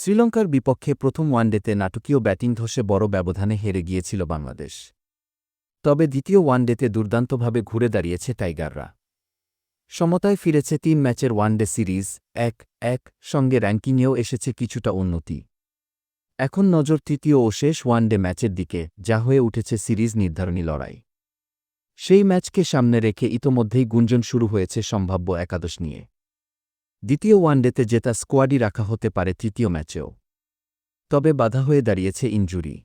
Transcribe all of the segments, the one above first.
শ্রীলঙ্কার বিপক্ষে প্রথম ওয়ানডেতে নাটকীয় ব্যাটিং ধসে বড় ব্যবধানে হেরে গিয়েছিল বাংলাদেশ। তবে দ্বিতীয় ওয়ানডেতে দুর্দান্তভাবে ঘুরে দাঁড়িয়েছে টাইগাররা। সমতায় ফিরেছে তিন ম্যাচের ওয়ানডে সিরিজ, এক এক সঙ্গে র্যাঙ্কিংয়েও এসেছে কিছুটা উন্নতি। এখন নজর তৃতীয় ও শেষ ওয়ানডে ম্যাচের দিকে, যা হয়ে উঠেছে সিরিজ নির্ধারণী লড়াই। সেই ম্যাচকে সামনে রেখে ইতোমধ্যেই গুঞ্জন শুরু হয়েছে সম্ভাব্য একাদশ নিয়ে। দ্বিতীয় ওয়ানডেতে জেতা স্কোয়াডই রাখা হতে পারে তৃতীয় ম্যাচেও। তবে বাধা হয়ে দাঁড়িয়েছে ইনজুরি।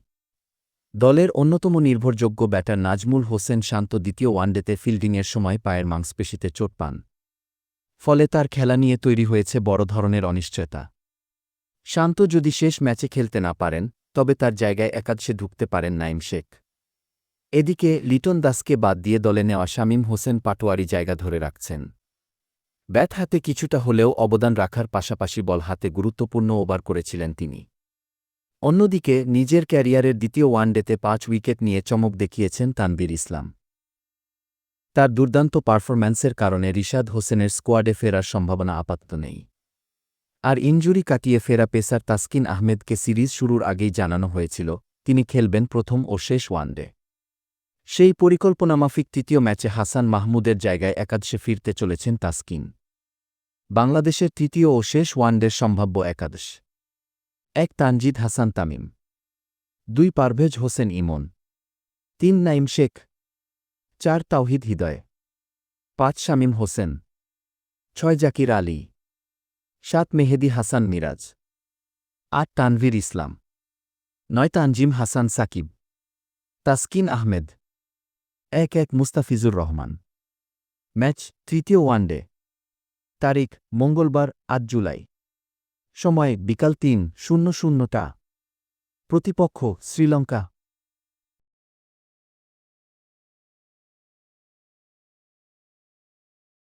দলের অন্যতম নির্ভরযোগ্য ব্যাটার নাজমুল হোসেন শান্ত দ্বিতীয় ওয়ানডেতে ফিল্ডিংয়ের সময় পায়ের মাংসপেশিতে চোট পান। ফলে তার খেলা নিয়ে তৈরি হয়েছে বড় ধরনের অনিশ্চয়তা। শান্ত যদি শেষ ম্যাচে খেলতে না পারেন, তবে তার জায়গায় একাদশে ঢুকতে পারেন নাইম শেখ। এদিকে লিটন দাসকে বাদ দিয়ে দলে নেওয়া শামীম হোসেন পাটোয়ারি জায়গা ধরে রাখছেন। ব্যাট হাতে কিছুটা হলেও অবদান রাখার পাশাপাশি বল হাতে গুরুত্বপূর্ণ ওভার করেছিলেন তিনি। অন্যদিকে, নিজের ক্যারিয়ারের দ্বিতীয় ওয়ানডেতে পাঁচ উইকেট নিয়ে চমক দেখিয়েছেন তানবির ইসলাম। তার দুর্দান্ত পারফরম্যান্সের কারণে রিশাদ হোসেনের স্কোয়াডে ফেরার সম্ভাবনা আপাতত নেই। আর ইনজুরি কাটিয়ে ফেরা পেসার তাসকিন আহমেদকে সিরিজ শুরুর আগেই জানানো হয়েছিল, তিনি খেলবেন প্রথম ও শেষ ওয়ানডে। সেই পরিকল্পনামাফিক তৃতীয় ম্যাচে হাসান মাহমুদের জায়গায় একাদশে ফিরতে চলেছেন তাসকিন। বাংলাদেশের তৃতীয় ও শেষ ওয়ানডের সম্ভাব্য একাদশ। এক তানজিদ হাসান তামিম। দুই পারভেজ হোসেন ইমন। তিন নাইম শেখ। চার তাওহিদ হৃদয়। পাঁচ শামীম হোসেন। ছয় জাকির আলী। সাত মেহেদি হাসান মিরাজ। আট তানভীর ইসলাম। নয় তানজিম হাসান সাকিব। তাসকিন আহমেদ। এক এক মুস্তাফিজুর রহমান। ম্যাচ তৃতীয় ওয়ানডে। তারিখ মঙ্গলবার আট জুলাই। সময় বিকাল তিন শূন্য শূন্যটা। প্রতিপক্ষ শ্রীলঙ্কা।